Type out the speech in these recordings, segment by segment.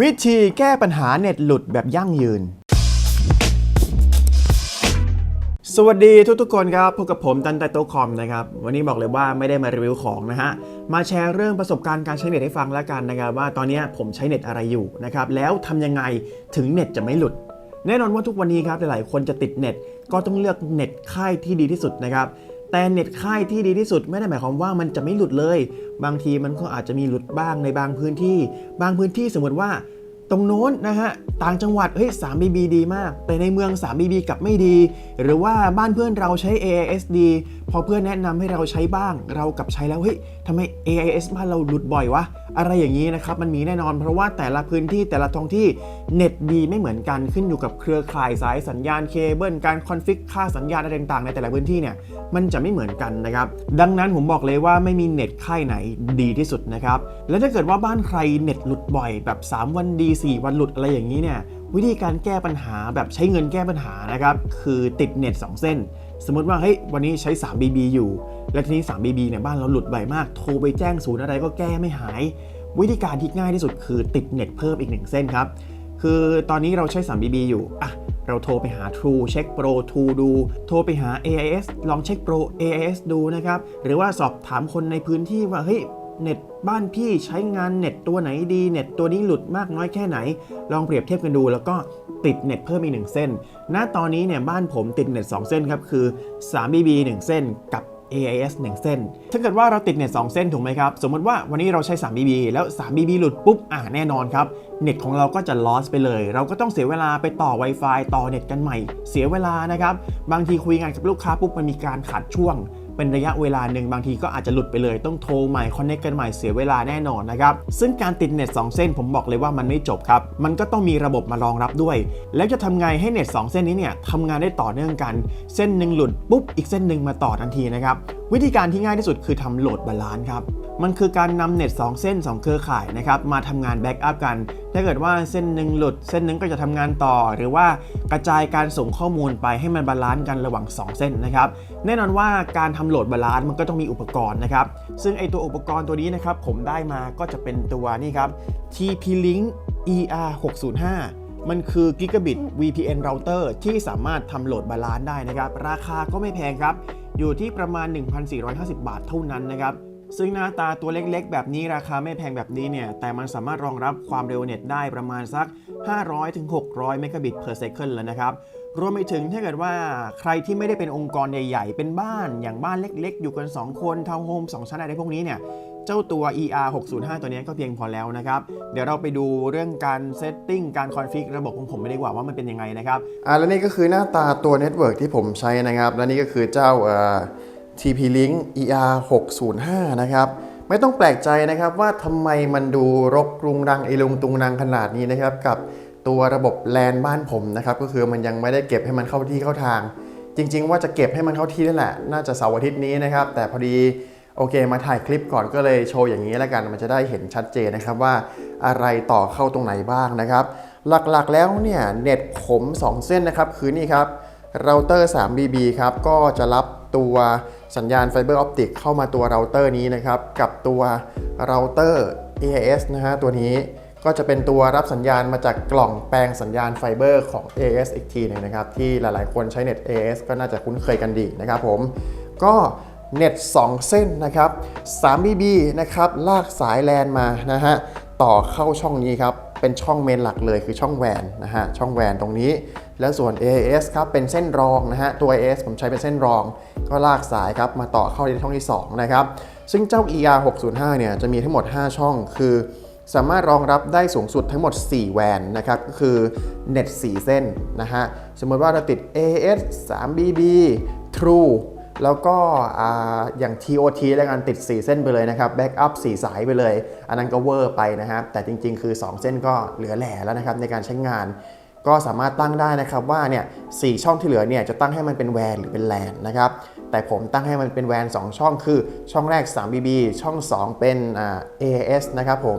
วิธีแก้ปัญหาเน็ตหลุดแบบยั่งยืน สวัสดีทุกๆคนครับพบกับผมตันไตโตคอมนะครับ วันนี้บอกเลยว่าไม่ได้มารีวิวของนะฮะ มาแชร์เรื่องประสบการณ์การใช้เน็ตให้ฟังแล้วกันนะครับ ว่าตอนนี้ผมใช้เน็ตอะไรอยู่นะครับ แล้วทำยังไงถึงเน็ตจะไม่หลุด แน่นอนว่าทุกวันนี้ครับหลายๆ คนจะติดเน็ตก็ต้องเลือกเน็ตค่ายที่ดีที่สุดนะครับ แต่เน็ตค่ายที่ดีที่สุดไม่ได้หมายความว่ามันจะไม่หลุดเลย บางทีมันก็อาจจะมีหลุดบ้างในบางพื้นที่ บางพื้นที่สมมติว่าตรงโน้นนะฮะต่างจังหวัดเฮ้ย 3BB ดีมาก แต่ในเมือง 3BB กลับไม่ดี หรือว่าบ้านเพื่อนเราใช้ AIS ดี พอเพื่อนแนะนำให้เราใช้บ้าง เรากลับใช้แล้วเฮ้ย ทำไม AIS บ้านเราหลุดบ่อยวะ อะไรอย่างนี้นะครับ มันมีแน่นอนเพราะว่าแต่ละพื้นที่แต่ละท้องที่เน็ตดีไม่เหมือนกันขึ้นอยู่กับเครือข่ายสายสัญญาณเคเบิลการคอนฟิกค่าสัญญาณอะไรต่างๆ ในแต่ละพื้นที่เนี่ยมันจะไม่เหมือนกันนะครับ ดังนั้นผมบอกเลยว่าไม่มีเน็ตค่ายไหนดีที่สุดนะครับ แล้วถ้าเกิดว่าบ้านใครเน็ตหลุดบ่อยแบบ 3 วันดี 4 วันหลุดอะไรอย่างนี้เนี่ยวิธีการแก้ปัญหาแบบใช้เงินแก้ปัญหานะครับคือติดเน็ต 2 เส้น สมมติว่าเฮ้ยวันนี้ใช้ 3BB อยู่ และทีนี้ 3BB เนี่ยบ้านเราหลุดบ่อยมาก โทรไปแจ้งศูนย์อะไรก็แก้ไม่หาย วิธีการที่ง่ายที่สุดคือติดเน็ตเพิ่มอีกหนึ่งเส้นครับ คือตอนนี้เราใช้ 3BB อยู่อะเราโทรไปหา True เช็ค Pro True ดู โทรไปหา AIS ลองเช็ค Pro AIS ดูนะครับ หรือว่าสอบถามคนในพื้นที่ว่าเฮ้ยเน็ตบ้านพี่ใช้งานเน็ตตัวไหนดี เน็ตตัวนี้หลุดมากน้อยแค่ไหน ลองเปรียบเทียบกันดู แล้วก็ติดเน็ตเพิ่มอีกหนึ่งเส้น ณ ตอนนี้เนี่ยบ้านผมติดเน็ต 2 เส้นครับ คือ 3BB 1 เส้นกับ AIS 1 เส้น ถ้าเกิดว่าเราติดเน็ต2เส้นถูกไหมครับ สมมติว่าวันนี้เราใช้ 3BB แล้ว 3BB หลุดปุ๊บ อ่าแน่นอนครับ เน็ตของเราก็จะลอสไปเลย เราก็ต้องเสียเวลาไปต่อ Wi-Fi ต่อเน็ตกันใหม่ เสียเวลานะครับ บางทีคุยงานกับลูกค้าปุ๊บมันมีการขาดช่วง เป็นระยะเวลาหนึ่งบางทีก็อาจจะหลุดไปเลย ต้องโทรใหม่คอนเนคกกันใหม่เสียเวลาแน่นอนนะครับ ซึ่งการติดเน็ต 2 เส้นผมบอกเลยว่ามันไม่จบครับ มันก็ต้องมีระบบมารองรับด้วย แล้วจะทำไงให้เน็ต 2 เส้นนี้เนี่ยทำงานได้ต่อเนื่องกัน เส้นหนึ่งหลุดปุ๊บอีกเส้นหนึ่งมาต่อทันทีนะครับวิธีการที่ง่ายที่สุดคือทำโหลดบาลานซ์ครับ มันคือการนำเน็ต 2 เส้น 2 เครือข่ายนะครับมาทำงานแบ็กอัพกัน ถ้าเกิดว่าเส้นหนึ่งหลุด เส้นหนึ่งก็จะทำงานต่อ หรือว่ากระจายการส่งข้อมูลไปให้มันบาลานซ์กันระหว่าง 2 เส้นนะครับแน่นอนว่าการทำโหลดบาลานซ์มันก็ต้องมีอุปกรณ์นะครับซึ่งไอตัวอุปกรณ์ตัวนี้นะครับผมได้มาก็จะเป็นตัวนี่ครับ TP-Link ER 605 มันคือ Gigabit VPN router ที่สามารถทำโหลดบาลานซ์ได้นะครับ ราคาก็ไม่แพงครับ อยู่ที่ประมาณ 1,450 บาทเท่านั้นนะครับ ซึ่งหน้าตาตัวเล็กๆ แบบนี้ราคาไม่แพงแบบนี้เนี่ย แต่มันสามารถรองรับความเร็วเน็ตได้ประมาณสัก 500-600 เมกะบิต per second แล้วนะครับ รวมไปถึงถ้าเกิดว่าใครที่ไม่ได้เป็นองค์กรใหญ่ๆ เป็นบ้านอย่างบ้านเล็กๆ อยู่กัน 2 คนทาวน์โฮม2ชั้นอะไรพวกนี้เนี่ยเจ้าตัว ER 605ตัวนี้ก็เพียงพอแล้วนะครับ เดี๋ยวเราไปดูเรื่องการเซตติ้งการคอนฟิกระบบของผมไม่ดีกว่าว่ามันเป็นยังไงนะครับ อ่า และนี่ก็คือหน้าตาตัวเน็ตเวิร์กที่ผมใช้นะครับ และนี่ก็คือเจ้าเอ่อ TP-Link ER 605 นะครับไม่ต้องแปลกใจนะครับว่าทำไมมันดูรกรุงรังไอลุงตุงนางขนาดนี้นะครับกับตัวระบบแลนบ้านผมนะครับก็คือมันยังไม่ได้เก็บให้มันเข้าที่เข้าทาง จริง ๆ ว่าจะเก็บให้มันเข้าที่นั่นแหละ น่าจะเสาร์อาทิตย์นี้นะครับ แต่พอดีโอเค มาถ่ายคลิปก่อนก็เลยโชว์อย่างนี้แล้วกันมันจะได้เห็นชัดเจนนะครับว่าอะไรต่อเข้าตรงไหนบ้างนะครับ หลักๆแล้วเนี่ยเน็ตผม 2 เส้นนะครับคือนี่ครับเราเตอร์ 3BB ครับก็จะรับ ตัวสัญญาณไฟเบอร์ออปติกเข้ามาตัวเราเตอร์นี้นะครับ กับตัวเราเตอร์ AIS นะฮะตัวนี้ก็จะเป็นตัวรับสัญญาณมาจากกล่องแปลงสัญญาณไฟเบอร์ของ AIS อีกทีหนึงนะครับ ที่หลายๆ คนใช้เน็ต AIS ก็น่าจะคุ้นเคยกันดีนะครับผมก็เน็ต 2 เส้นนะครับ 3BB นะครับลากสายแลนมานะฮะต่อเข้าช่องนี้ครับ เป็นช่องเมนหลักเลยคือช่องแวนนะฮะช่องแวนตรงนี้ แล้วส่วน AIS ครับเป็นเส้นรองนะฮะตัว AIS ผมใช้เป็นเส้นรอง ก็ลากสายครับมาต่อเข้าในช่องที่2นะครับซึ่งเจ้า ER 605เนี่ยจะมีทั้งหมด 5 ช่องคือ สามารถรองรับได้สูงสุดทั้งหมด 4 แวนนะครับก็คือเน็ต4เส้นนะฮะสมมติว่าเราติด AIS 3BB True แล้วก็อย่าง TOT แล้วกันติด 4 เส้นไปเลยนะครับแบ็กอัพ4สายไปเลย อันนั้นก็เวอร์ไปนะครับ แต่จริง ๆ คือ 2 เส้นก็เหลือแหล่แล้วนะครับในการใช้งาน ก็สามารถตั้งได้นะครับว่าเนี่ยสช่องที่เหลือเนี่ยจะตั้งให้มันเป็นแวนหรือเป็นแลนนะครับแต่ผมตั้งให้มันเป็นแวน 2 ช่องคือช่องแรก 3BB ช่อง 2 เป็น AAS นะครับผม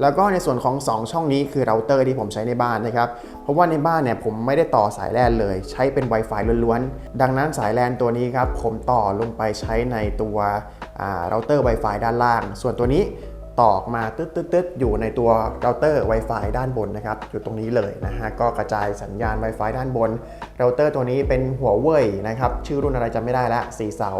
แล้วก็ในส่วนของ 2 ช่องนี้คือเราเตอร์ที่ผมใช้ในบ้านนะครับ เพราะว่าในบ้านเนี่ยผมไม่ได้ต่อสายแลนเลย ใช้เป็น Wi-Fi ล้วนๆ ดังนั้นสายแลนตัวนี้ครับผมต่อลงไปใช้ในตัวเราเตอร์ Wi-Fi ด้านล่าง ส่วนตัวนี้ต่อออกมาตึ๊ดๆอยู่ในตัวเราเตอร์ Wi-Fi ด้านบนนะครับ อยู่ตรงนี้เลยนะฮะ ก็กระจายสัญญาณ Wi-Fi ด้านบนเราเตอร์ตัวนี้เป็นหัวเว่ยนะครับ ชื่อรุ่นอะไรจำไม่ได้ละสีเสา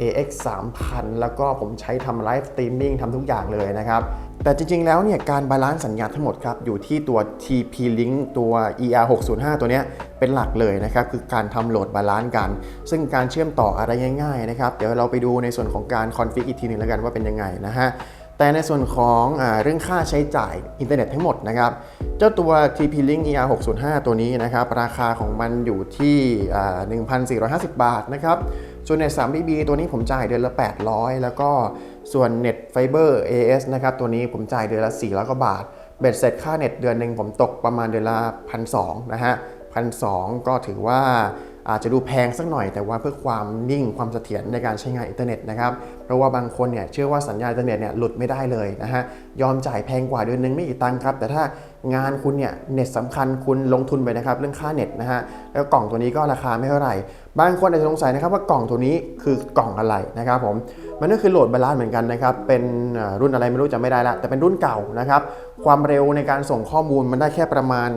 AX 3000 แล้วก็ผมใช้ทำไลฟ์สตรีมมิ่งทำทุกอย่างเลยนะครับ แต่จริงๆ แล้วเนี่ยการบาลานซ์สัญญาณทั้งหมดครับ อยู่ที่ตัว TP-Link ตัว ER 605ตัวเนี้ยเป็นหลักเลยนะครับ คือการทำโหลดบาลานซ์กัน ซึ่งการเชื่อมต่ออะไรง่ายๆนะครับ เดี๋ยวเราไปดูในส่วนของการคอนฟิกอีกทีหนึงแล้วกันว่าเป็นยังไงนะฮะแต่ในส่วนของอเรื่องค่าใช้จ่ายอินเทอร์เน็ตทั้งหมดนะครับ เจ้าตัว TP-Link ER 605ตัวนี้นะครับ ราคาของมันอยู่ที่ 1,450 บาทนะครับส่วนเน็ต 3BB ตัวนี้ผมจ่ายเดือนละ 800 แล้วก็ ส่วนเน็ตไฟเบอร์ AS นะครับตัวนี้ผมจ่ายเดือนละ400กว่าบาท เบ็ดเสร็จค่าเน็ตเดือนหนึ่งผมตกประมาณเดือนละ1,200นะฮะ1,200ก็ถือว่าอาจจะดูแพงสักหน่อยแต่ว่าเพื่อความนิ่งความเสถียรในการใช้งานอินเทอร์เน็ตนะครับเพราะว่าบางคนเนี่ยเชื่อว่าสัญญาณอินเทอร์เน็ตเนี่ยหลุดไม่ได้เลยนะฮะยอมจ่ายแพงกว่าเดือนหนึงไม่กี่ตังค์ครับ แต่ถ้างานคุณเนี่ยเน็ตสำคัญคุณลงทุนไปนะครับเรื่องค่าเน็ตนะฮะแล้วกล่องตัวนี้ก็ราคาไม่เท่าไหร่ บางคนอาจจะสงสัยนะครับว่ากล่องตัวนี้คือกล่องอะไรนะครับผม มันก็คือโหลดบาลานซ์เหมือนกันนะครับเป็นรุ่นอะไรไม่รู้จำไม่ได้ละแต่เป็นรุ่นเก่านะครับความเร็วในการส่งข้อมูลมันได้แค่ประมาณ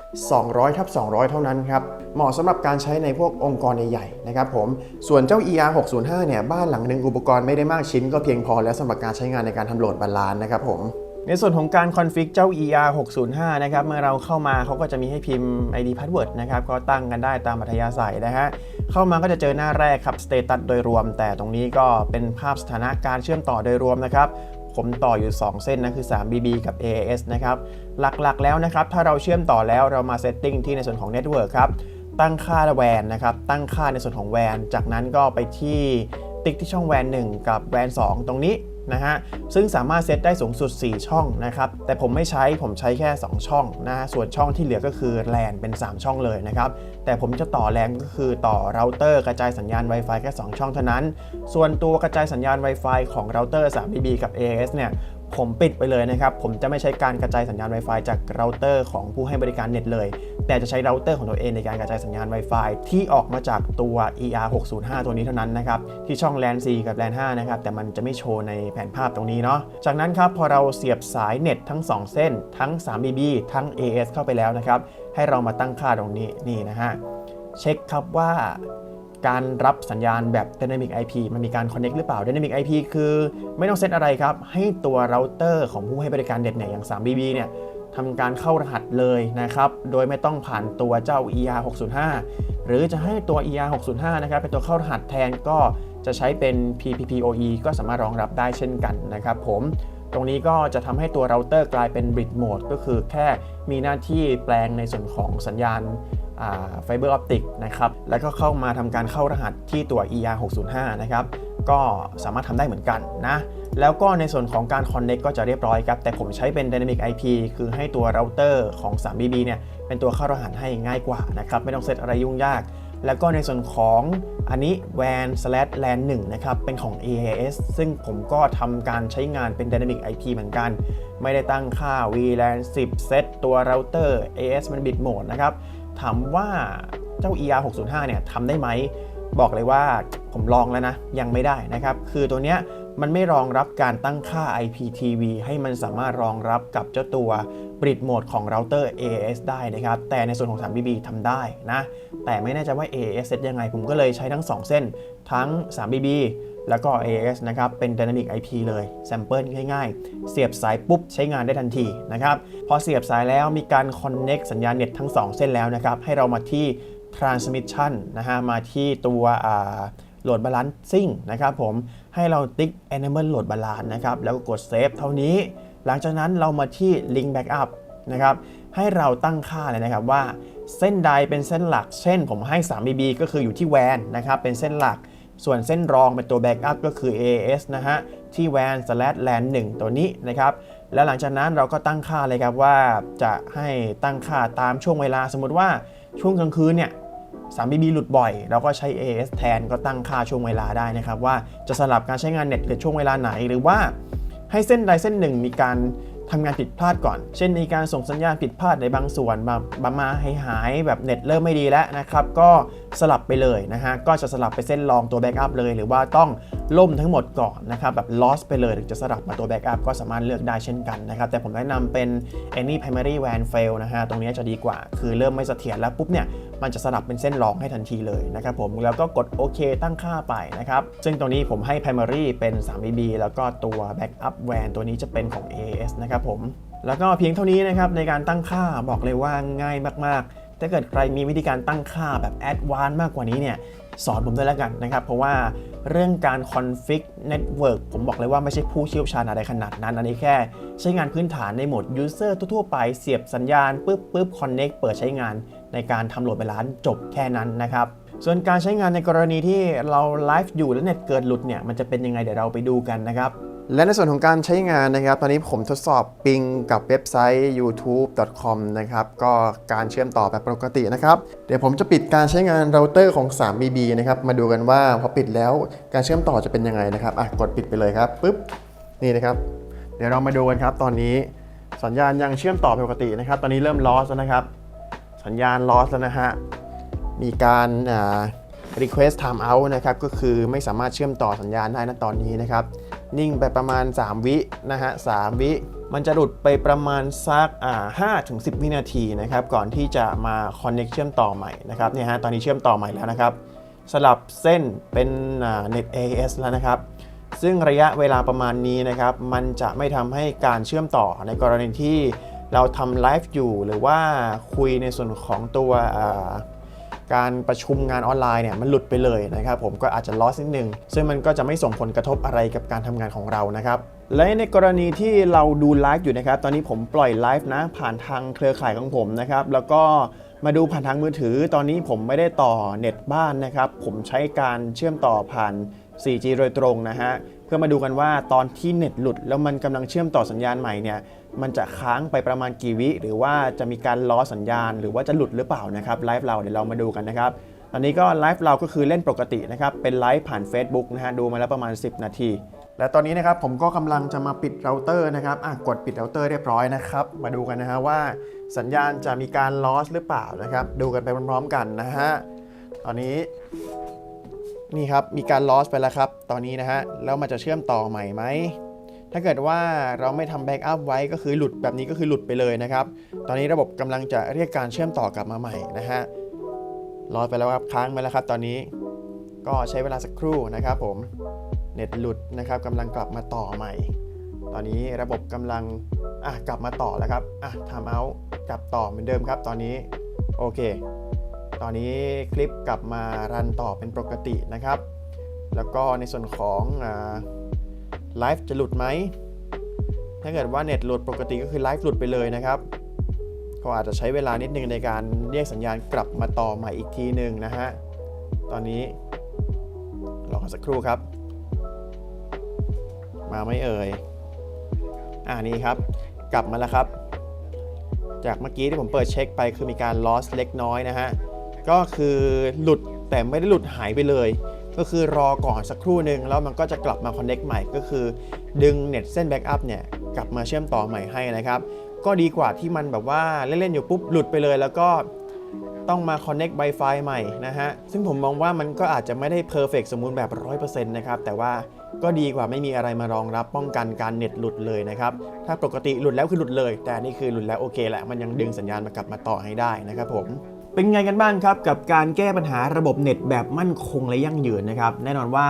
200ทับ200 เท่านั้นครับ เหมาะสำหรับการใช้ในพวกองค์กรใหญ่ๆนะครับผม ส่วนเจ้า ER 605เนี่ย บ้านหลังหนึ่งอุปกรณ์ไม่ได้มากชิ้นก็เพียงพอแล้วสำหรับการใช้งานในการทำโหลดบาลานซ์นะครับผม ในส่วนของการคอนฟิกเจ้า ER 605นะครับ เมื่อเราเข้ามาเขาก็จะมีให้พิมพ์ ID password นะครับ ก็ตั้งกันได้ตามอัธยาศัยนะฮะ เข้ามาก็จะเจอหน้าแรกครับสเตตัสโดยรวม แต่ตรงนี้ก็เป็นภาพสถานะการเชื่อมต่อโดยรวมนะครับผมต่ออยู่ 2 เส้นนะคือ 3BB กับ AAS นะครับ หลักๆแล้วนะครับ ถ้าเราเชื่อมต่อแล้วเรามาเซตติ้งที่ในส่วนของ Network ครับ ตั้งค่าแวนนะครับ ตั้งค่าในส่วนของแวน จากนั้นก็ไปที่ติ๊กที่ช่องแวน 1 กับแวน 2 ตรงนี้ นะฮะซึ่งสามารถเซตได้สูงสุด 4 ช่องนะครับแต่ผมไม่ใช้ผมใช้แค่ 2 ช่องนะฮะส่วนช่องที่เหลือก็คือแลนเป็น 3 ช่องเลยนะครับแต่ผมจะต่อแลนก็คือต่อเราเตอร์กระจายสัญญาณ Wi-Fi แค่ 2 ช่องเท่านั้น ส่วนตัวกระจายสัญญาณ Wi-Fi ของเราเตอร์ 3BB กับ AS เนี่ย ผมปิดไปเลยนะครับ ผมจะไม่ใช้การกระจายสัญญาณ Wi-Fi จากเราเตอร์ของผู้ให้บริการเน็ตเลย แต่จะใช้เราเตอร์ของตัวเองในการกระจายสัญญาณ Wi-Fi ที่ออกมาจากตัว ER 605 ตัวนี้เท่านั้นนะครับ ที่ช่อง LAN 4กับ LAN 5นะครับ แต่มันจะไม่โชว์ในแผนภาพตรงนี้เนาะ จากนั้นครับ พอเราเสียบสายเน็ตทั้ง 2 เส้น ทั้ง 3BB ทั้ง AS เข้าไปแล้วนะครับ ให้เรามาตั้งค่าตรงนี้นี่นะฮะ เช็คครับว่า การรับสัญญาณแบบ Dynamic IP มันมีการ Connect หรือเปล่า Dynamic IP คือไม่ต้องเซตอะไรครับ ให้ตัวเราเตอร์ของผู้ให้บริการเน็ตเนี่ยอย่าง 3BB เนี่ยทำการเข้ารหัสเลยนะครับ โดยไม่ต้องผ่านตัวเจ้า ER 605หรือจะให้ตัว ER 605นะครับเป็นตัวเข้ารหัสแทนก็จะใช้เป็น PPPoE ก็สามารถรองรับได้เช่นกันนะครับผมตรงนี้ก็จะทำให้ตัวเราเตอร์กลายเป็น Bridge Mode ก็คือแค่มีหน้าที่แปลงในส่วนของสัญญาณ ไฟเบอร์ออปติกนะครับแล้วก็เข้ามาทำการเข้ารหัสที่ตัว ER 605นะครับก็สามารถทำได้เหมือนกันนะ แล้วก็ในส่วนของการ Connect ก็จะเรียบร้อยครับ แต่ผมใช้เป็น Dynamic IP คือให้ตัวเราเตอร์ของ 3BB เนี่ยเป็นตัวเข้ารหัสให้ง่ายกว่านะครับไม่ต้องเซตอะไรยุ่งยาก แล้วก็ในส่วนของอันนี้ WAN slash LAN 1นะครับเป็นของ AAS ซึ่งผมก็ทำการใช้งานเป็น Dynamic IP เหมือนกัน ไม่ได้ตั้งค่า VLAN 10 เซตตัวเราเตอร์ AS มันบิดโหมดนะครับ ถามว่าเจ้า ER 605เนี่ยทำได้ไหม บอกเลยว่าผมลองแล้วนะ ยังไม่ได้นะครับ คือตัวเนี้ย มันไม่รองรับการตั้งค่า IPTV ให้มันสามารถรองรับกับเจ้าตัว Bridge Mode ของเราเตอร์ AAS ได้นะครับ แต่ในส่วนของ 3BB ทำได้นะ แต่ไม่แน่ใจว่า AAS เซตยังไง ผมก็เลยใช้ทั้ง 2 เส้น ทั้ง 3BB แล้วก็ AAS นะครับ เป็น Dynamic IP เลยแซมเปิลง่ายๆ เสียบสายปุ๊บใช้งานได้ทันทีนะครับ พอเสียบสายแล้วมีการ Connect สัญญาณเน็ตทั้ง 2 เส้นแล้วนะครับ ให้เรามาที่ Transmission นะฮะ มาที่ตัวโหลดบาลานซิ่งนะครับผม ให้เราติ๊ก Enable Load Balance นะครับ แล้วก็กด Save เท่านี้ หลังจากนั้นเรามาที่ Link Backup นะครับ ให้เราตั้งค่าเลยนะครับว่าเส้นใดเป็นเส้นหลัก เช่นผมให้ 3BB ก็คืออยู่ที่แวนนะครับ เป็นเส้นหลัก ส่วนเส้นรองเป็นตัว Backup ก็คือ AAS นะฮะ ที่ WAN slash LAN 1ตัวนี้นะครับ แล้วหลังจากนั้นเราก็ตั้งค่าเลยครับว่าจะให้ตั้งค่าตามช่วงเวลาสมมติว่าช่วงกลางคืนเนี่ย 3BB หลุดบ่อย เราก็ใช้ AS แทนก็ตั้งค่าช่วงเวลาได้นะครับ ว่าจะสลับการใช้งานเน็ตหรือช่วงเวลาไหน หรือว่าให้เส้นใดเส้นหนึ่งมีการทำงานผิดพลาดก่อน เช่นมีการส่งสัญญาณผิดพลาดในบางส่วน มาบามาให้หายแบบเน็ตเริ่มไม่ดีแล้วนะครับ ก็สลับไปเลยนะฮะ ก็จะสลับไปเส้นรองตัวแบ็กอัพเลย หรือว่าต้องล่มทั้งหมดก่อนนะครับ แบบ lost ไปเลยหรือจะสลับมาตัว backup ก็สามารถเลือกได้เช่นกันนะครับ แต่ผมแนะนำเป็น any primary WAN fail นะฮะ ตรงนี้จะดีกว่า คือเริ่มไม่เสถียรแล้วปุ๊บเนี่ย มันจะสลับเป็นเส้นรองให้ทันทีเลยนะครับผม แล้วก็กดโอเคตั้งค่าไปนะครับ ซึ่งตรงนี้ผมให้ primary เป็น 3BB แล้วก็ตัว backup WAN ตัวนี้จะเป็นของ AAS นะครับผมแล้วก็เพียงเท่านี้นะครับในการตั้งค่าบอกเลยว่าง่ายมากๆ ถ้าเกิดใครมีวิธีการตั้งค่าแบบแอดวานซ์มากกว่านี้เนี่ยสอนผมด้วยแล้วกันนะครับ เพราะว่าเรื่องการคอนฟิกเน็ตเวิร์กผมบอกเลยว่าไม่ใช่ผู้เชี่ยวชาญอะไรขนาดนั้น อันนี้แค่ใช้งานพื้นฐานในโหมดยูเซอร์ทั่วไปเสียบสัญญาณปุ๊บปุ๊บคอนเน็กเปิดใช้งานในการทำโหลดไปร้านจบแค่นั้นนะครับ ส่วนการใช้งานในกรณีที่เราไลฟ์อยู่แล้วเน็ตเกิดหลุดเนี่ยมันจะเป็นยังไงเดี๋ยวเราไปดูกันนะครับ และในส่วนของการใช้งานนะครับ ตอนนี้ผมทดสอบปิงกับเว็บไซต์ youtube.com นะครับ ก็การเชื่อมต่อแบบปกตินะครับ เดี๋ยวผมจะปิดการใช้งานเราเตอร์ของ 3BB นะครับ มาดูกันว่าพอปิดแล้วการเชื่อมต่อจะเป็นยังไงนะครับ อะ กดปิดไปเลยครับปุ๊บ นี่นะครับ เดี๋ยวเรามาดูกันครับ ตอนนี้สัญญาณยังเชื่อมต่อปกตินะครับ ตอนนี้เริ่มลอสแล้วนะครับ สัญญาณลอสแล้วนะฮะ มีการอ่า request time out นะครับ ก็คือไม่สามารถเชื่อมต่อสัญญาณได้นะตอนนี้นะครับ นิ่งไปประมาณ 3 วินะฮะ3วิมันจะหลุดไปประมาณสักอ่าถึง10วินาทีนะครับก่อนที่จะมา connect เชื่อมต่อใหม่นะครับเนี่ยฮะตอนนี้เชื่อมต่อใหม่แล้วนะครับ สลับเส้นเป็นอ่า Net AS แล้วนะครับ ซึ่งระยะเวลาประมาณนี้นะครับ มันจะไม่ทำให้การเชื่อมต่อในกรณีที่เราทำไลฟ์อยู่หรือว่าคุยในส่วนของตัวอ่า การประชุมงานออนไลน์เนี่ยมันหลุดไปเลยนะครับผมก็อาจจะลอสนิดนึง ซึ่งมันก็จะไม่ส่งผลกระทบอะไรกับการทำงานของเรานะครับและในกรณีที่เราดูไลฟ์อยู่นะครับ ตอนนี้ผมปล่อยไลฟ์นะผ่านทางเครือข่ายของผมนะครับ แล้วก็มาดูผ่านทางมือถือ ตอนนี้ผมไม่ได้ต่อเน็ตบ้านนะครับ ผมใช้การเชื่อมต่อผ่าน 4G โดยตรงนะฮะ เพื่อมาดูกันว่าตอนที่เน็ตหลุด แล้วมันกำลังเชื่อมต่อสัญญาณใหม่เนี่ยมันจะค้างไปประมาณกี่วิ หรือว่าจะมีการล้อสัญญาณ หรือว่าจะหลุดหรือเปล่านะครับไลฟ์เราเดี๋ยวเรามาดูกันนะครับตอนนี้ก็ไลฟ์เราก็คือเล่นปกตินะครับเป็นไลฟ์ผ่าน Facebook นะฮะดูมาแล้วประมาณ 10 นาที และตอนนี้นะครับผมก็กำลังจะมาปิดเราเตอร์นะครับอะกดปิดเราเตอร์เรียบร้อยนะครับมาดูกันนะฮะว่าสัญญาณจะมีการลอสหรือเปล่านะครับดูกันไปพร้อมๆกันนะฮะตอนนี้นี่ครับมีการลอสไปแล้วครับ ตอนนี้นะฮะแล้วมันจะเชื่อมต่อใหม่ไหม ถ้าเกิดว่าเราไม่ทำแบ็กอัพไว้ก็คือหลุดแบบนี้ก็คือหลุดไปเลยนะครับ ตอนนี้ระบบกำลังจะเรียกการเชื่อมต่อกลับมาใหม่นะฮะรอไปแล้วครับค้างไปแล้วครับ ตอนนี้ก็ใช้เวลาสักครู่นะครับผมเน็ตหลุดนะครับกำลังกลับมาต่อใหม่ ตอนนี้ระบบกำลังอะกลับมาต่อแล้วครับอะทำเอากลับต่อเหมือนเดิมครับ ตอนนี้โอเค ตอนนี้คลิปกลับมารันต่อเป็นปกตินะครับ แล้วก็ในส่วนของ ไลฟ์จะหลุดไหม ถ้าเกิดว่าเน็ตหลุดปกติก็คือไลฟ์หลุดไปเลยนะครับก็อาจจะใช้เวลานิดนึงในการเรียกสัญญาณกลับมาต่อใหม่อีกทีหนึ่งนะฮะ ตอนนี้รอสักครู่ครับ มาไม่เอ่ย อ่านี่ครับ กลับมาแล้วครับ จากเมื่อกี้ที่ผมเปิดเช็คไปคือมีการ loss เล็กน้อยนะฮะ ก็คือหลุดแต่ไม่ได้หลุดหายไปเลย ก็คือรอก่อนสักครู่หนึ่งแล้วมันก็จะกลับมา connect ใหม่ก็คือ ดึงเน็ตเส้น backup เนี่ยกลับมาเชื่อมต่อใหม่ให้นะครับก็ดีกว่าที่มันแบบว่าเล่นๆอยู่ปุ๊บหลุดไปเลย แล้วก็ต้องมา connect Wi-Fi ใหม่นะฮะ ซึ่งผมมองว่ามันก็อาจจะไม่ได้ perfect สมบูรณ์แบบ 100%นะครับ แต่ว่าก็ดีกว่าไม่มีอะไรมารองรับป้องกันการเน็ตหลุดเลยนะครับ ถ้าปกติหลุดแล้วคือหลุดเลย แต่นนี่คือหลุดแล้วโอเคแหละ มันยังดึงสัญญาณมากลับมาต่อให้ได้นะครับผม เป็นไงกันบ้างครับกับการแก้ปัญหาระบบเน็ตแบบมั่นคงและยั่งยืนนะครับ แน่นอนว่า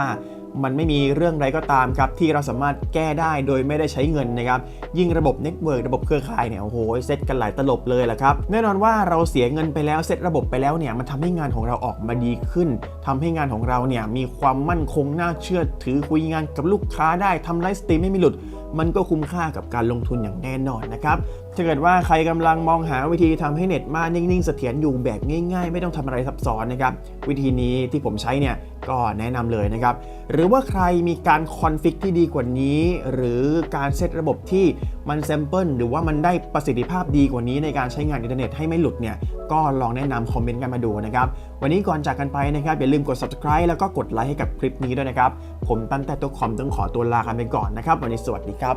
มันไม่มีเรื่องใดก็ตามครับที่เราสามารถแก้ได้โดยไม่ได้ใช้เงินนะครับยิ่งระบบเน็ตเวิร์กระบบเครือข่ายเนี่ยโอ้โหเซตกันหลายตลบเลยแหละครับแน่นอนว่าเราเสียเงินไปแล้วเซตระบบไปแล้วเนี่ยมันทำให้งานของเราออกมาดีขึ้นทำให้งานของเราเนี่ยมีความมั่นคงน่าเชื่อถือคุยงานกับลูกค้าได้ทำไลฟ์สตรีมไม่มีหลุด มันก็คุ้มค่ากับการลงทุนอย่างแน่นอนนะครับถ้าเกิดว่าใครกำลังมองหาวิธีทำให้เน็ตมานิ่งๆเสถียรอยู่แบบง่าย ๆ ไม่ต้องทำอะไรซับซ้อนนะครับวิธีนี้ที่ผมใช้เนี่ย ก็แนะนำเลยนะครับ หรือว่าใครมีการคอนฟิกที่ดีกว่านี้ หรือการเซตระบบที่มันแซมเปิลหรือว่ามันได้ประสิทธิภาพดีกว่านี้ในการใช้งานอินเทอร์เน็ตให้ไม่หลุดเนี่ย ก็ลองแนะนำคอมเมนต์กันมาดูนะครับ วันนี้ก่อนจากกันไปนะครับ อย่าลืมกด subscribe แล้วก็กดไลค์ให้กับคลิปนี้ด้วยนะครับ ผมตั้นแต่ตัวคอมต้องขอตัวลากันไปก่อนนะครับ วันนี้สวัสดีครับ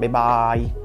บ๊ายบาย